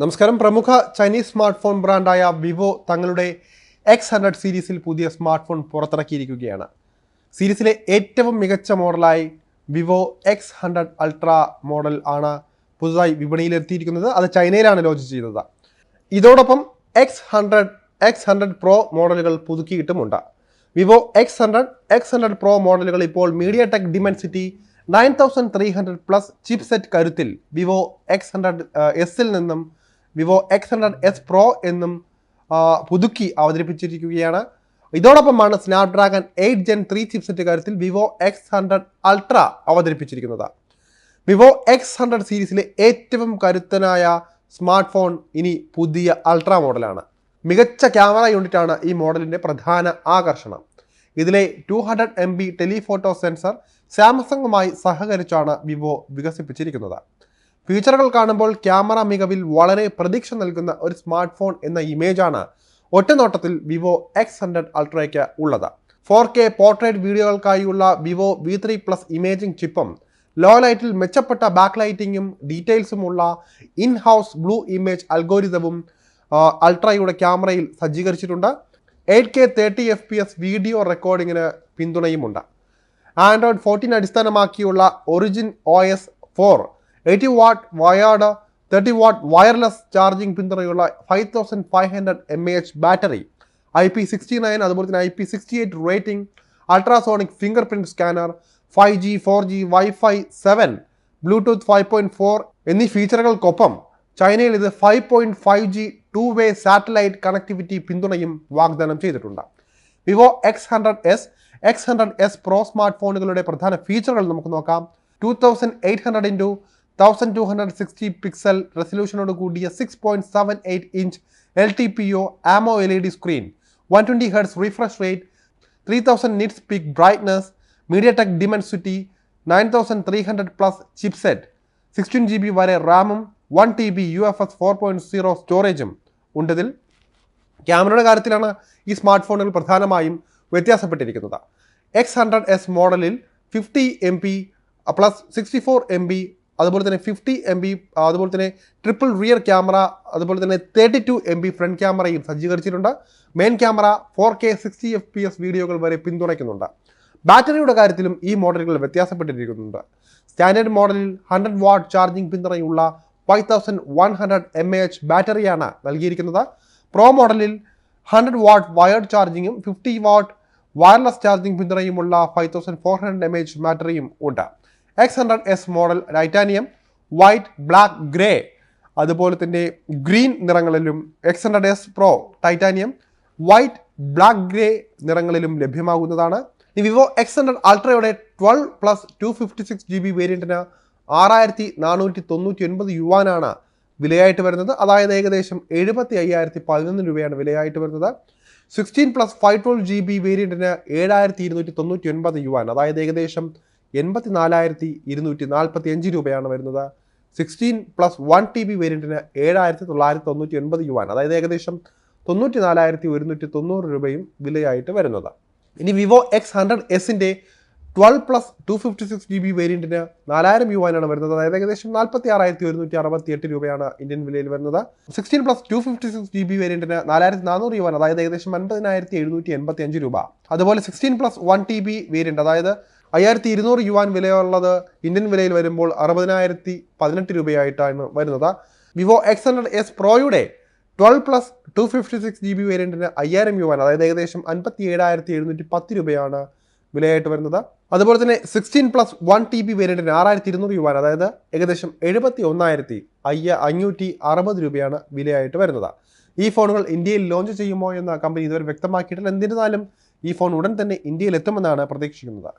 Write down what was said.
നമസ്കാരം. പ്രമുഖ Chinese smart phone ബ്രാൻഡായ വിവോ തങ്ങളുടെ എക്സ് ഹൺഡ്രഡ് സീരീസിൽ പുതിയ സ്മാർട്ട് ഫോൺ പുറത്തിറക്കിയിരിക്കുകയാണ്. സീരീസിലെ ഏറ്റവും മികച്ച മോഡലായി Vivo X hundred ultra model ആണ് പുതുതായി വിപണിയിലെത്തിയിരിക്കുന്നത്. അത് ചൈനയിലാണ് ലോഞ്ച് ചെയ്തത്. ഇതോടൊപ്പം X hundred X hundred pro മോഡലുകൾ പുതുക്കിയിട്ടുമുണ്ട്. Vivo X hundred X hundred pro മോഡലുകൾ ഇപ്പോൾ MediaTek Dimensity nine thousand three hundred plus chipset കരുത്തിൽ വിവോ എക്സ് ഹൺഡ്രഡ് എസിൽ നിന്നും Vivo X hundred S pro എന്നും പുതുക്കി അവതരിപ്പിച്ചിരിക്കുകയാണ്. ഇതോടൊപ്പമാണ് Snapdragon eight gen three chipset കാര്യത്തിൽ Vivo X hundred ultra അവതരിപ്പിച്ചിരിക്കുന്നത്. Vivo X hundred സീരീസിലെ ഏറ്റവും കരുത്തനായ സ്മാർട്ട് ഫോൺ ഇനി പുതിയ അൾട്ര മോഡലാണ്. മികച്ച ക്യാമറ യൂണിറ്റാണ് ഈ മോഡലിന്റെ പ്രധാന ആകർഷണം. ഇതിലെ two hundred M B telephoto sensor സാംസങ്ങുമായി സഹകരിച്ചാണ് വിവോ വികസിപ്പിച്ചിരിക്കുന്നത്. ഫീച്ചറുകൾ കാണുമ്പോൾ ക്യാമറ മികവിൽ വളരെ പ്രതീക്ഷ നൽകുന്ന ഒരു സ്മാർട്ട് ഫോൺ എന്ന ഇമേജാണ് ഒറ്റനോട്ടത്തിൽ വിവോ എക്സ് ഹൺഡ്രഡ് അൾട്രയ്ക്ക് ഉള്ളത്. Four K portrait വീഡിയോകൾക്കായുള്ള Vivo V three plus imaging ചിപ്പും low ലൈറ്റിൽ മെച്ചപ്പെട്ട ബാക്ക് ലൈറ്റിങ്ങും ഡീറ്റെയിൽസുമുള്ള ഇൻ ഹൗസ് ബ്ലൂ ഇമേജ് അൽഗോരിതവും അൾട്രയുടെ ക്യാമറയിൽ സജ്ജീകരിച്ചിട്ടുണ്ട്. Eight K thirty F P S video റെക്കോർഡിങ്ങിന് പിന്തുണയുമുണ്ട്. ആൻഡ്രോയിഡ് ഫോർട്ടീൻ അടിസ്ഥാനമാക്കിയുള്ള origin O S four eighty watt wired thirty watt wireless charging പിന്തുണയുള്ള five thousand five hundred M A H battery I P sixty nine അതുപോലെ തന്നെ I P sixty eight rating ultrasonic fingerprint scanner five G four G wifi seven Bluetooth five point four എന്നീ ഫീച്ചറുകൾക്കൊപ്പം ചൈനയിൽ ഇത് five point five G two way satellite connectivity പിന്തുണയും വാഗ്ദാനം ചെയ്തിട്ടുണ്ട്. Vivo X hundred S X hundred S pro smart ഫോണുകളുടെ പ്രധാന ഫീച്ചറുകൾ നമുക്ക് നോക്കാം. Two thousand eight hundred into thousand two hundred sixty pixel റെസൊല്യൂഷനോട് കൂടിയ six point seven eight inch L T P O AMOLED screen one twenty hertz refresh rate three thousand nits peak brightness MediaTek Dimensity nine thousand three hundred plus chipset sixteen G B വരെ റാമും one T B U F S four point zero സ്റ്റോറേജും ഉണ്ടതിൽ. ക്യാമറയുടെ കാര്യത്തിലാണ് ഈ smart ഫോണുകൾ പ്രധാനമായും വ്യത്യാസപ്പെട്ടിരിക്കുന്നത്. എക്സ് ഹൺഡ്രഡ് എസ് മോഡലിൽ fifty M P plus sixty four M B അതുപോലെ തന്നെ ഫിഫ്റ്റി എം ബി അതുപോലെ തന്നെ ട്രിപ്പിൾ റിയർ ക്യാമറ അതുപോലെ തന്നെ thirty two M B front ക്യാമറയും സജ്ജീകരിച്ചിട്ടുണ്ട്. Main camera four K sixty F P S വീഡിയോകൾ വരെ പിന്തുണയ്ക്കുന്നുണ്ട്. ബാറ്ററിയുടെ കാര്യത്തിലും ഈ മോഡലുകൾ വ്യത്യാസപ്പെട്ടിരിക്കുന്നുണ്ട്. സ്റ്റാൻഡേർഡ് മോഡലിൽ ഹൺഡ്രഡ് വാട്ട് ചാർജിംഗ് പിന്തുണയുള്ള five thousand one hundred M A H ബാറ്ററിയാണ് നൽകിയിരിക്കുന്നത്. പ്രോ മോഡലിൽ ഹൺഡ്രഡ് വാട്ട് വയർഡ് ചാർജിങ്ങും fifty watt wireless charging പിന്തുണയുമുള്ള five thousand four hundred M H ബാറ്ററിയും ഉണ്ട്. X hundred S model titanium white black grey അതുപോലെ തന്നെ green നിറങ്ങളിലും X hundred S pro titanium white black grey നിറങ്ങളിലും ലഭ്യമാകുന്നതാണ്. ഈ Vivo X hundred അൾട്രയുടെ twelve plus two fifty six G B വേരിയന്റിന് ആറായിരത്തി നാനൂറ്റി തൊണ്ണൂറ്റി ഒൻപത് യുവാനാണ് വിലയായിട്ട് വരുന്നത്. അതായത് ഏകദേശം എഴുപത്തി അയ്യായിരത്തി പതിനൊന്ന് രൂപയാണ് വിലയായിട്ട് വരുന്നത്. Sixteen plus five twelve G B വേരിയന്റിന് ഏഴായിരത്തി ഇരുന്നൂറ്റി തൊണ്ണൂറ്റി ഒൻപത് യുവാൻ അതായത് ഏകദേശം എൺപത്തി നാലായിരത്തി ഇരുന്നൂറ്റി നാൽപ്പത്തി അഞ്ച് രൂപയാണ് വരുന്നത്. Sixteen plus one T B വേരിയന്റിന് ഏഴായിരത്തി തൊള്ളായിരത്തി തൊണ്ണൂറ്റി ഒൻപത് യുവാൻ അതായത് ഏകദേശം തൊണ്ണൂറ്റി നാലായിരത്തി ഒരുന്നൂറ്റി തൊണ്ണൂറ് രൂപയും വിലയായിട്ട് വരുന്നത്. ഇനി വിവോ എക്സ് ഹൺഡ്രഡ് എസിന്റെ twelve plus two fifty six G B വേരിയന്റിന് നാലായിരം യുവാനാണ് വരുന്നത്. അതായത് ഏകദേശം നാൽപ്പത്തി ആറായിരത്തി ഒരുന്നൂറ്റി അറുപത്തി എട്ട് രൂപയാണ് ഇന്ത്യൻ വിലയിൽ വരുന്നത്. Sixteen plus two fifty six G B വേരിയന്റിന് നാലായിരത്തി നാനൂറ് യുവാൻ അതായത് ഏകദേശം അൻപതിനായിരത്തി എഴുന്നൂറ്റി എൺപത്തി അഞ്ച് രൂപ. അതുപോലെ sixteen plus one T B variant അതായത് അയ്യായിരത്തി ഇരുന്നൂറ് യുവാൻ വിലയുള്ളത് ഇന്ത്യൻ വിലയിൽ വരുമ്പോൾ അറുപതിനായിരത്തി പതിനെട്ട് രൂപയായിട്ടാണ് വരുന്നത്. Vivo X hundred S പ്രോയുടെ twelve plus two fifty six G B വേരിയന്റിന് അയ്യായിരം യുവാൻ അതായത് ഏകദേശം അൻപത്തി ഏഴായിരത്തി എഴുന്നൂറ്റി പത്ത് രൂപയാണ് വിലയായിട്ട് വരുന്നത്. അതുപോലെ തന്നെ sixteen plus one T B വേരിയന്റിന് ആറായിരത്തി ഇരുന്നൂറ് യുവാൻ അതായത് ഏകദേശം എഴുപത്തി ഒന്നായിരത്തി അയ്യ അഞ്ഞൂറ്റി അറുപത് രൂപയാണ് വിലയായിട്ട് വരുന്നത്. ഈ ഫോണുകൾ ഇന്ത്യയിൽ ലോഞ്ച് ചെയ്യുമോ എന്ന കമ്പനി ഇതുവരെ വ്യക്തമാക്കിയിട്ടില്ല. എന്നിരുന്നാലും ഈ ഫോൺ ഉടൻ തന്നെ ഇന്ത്യയിൽ എത്തുമെന്നാണ് പ്രതീക്ഷിക്കുന്നത്.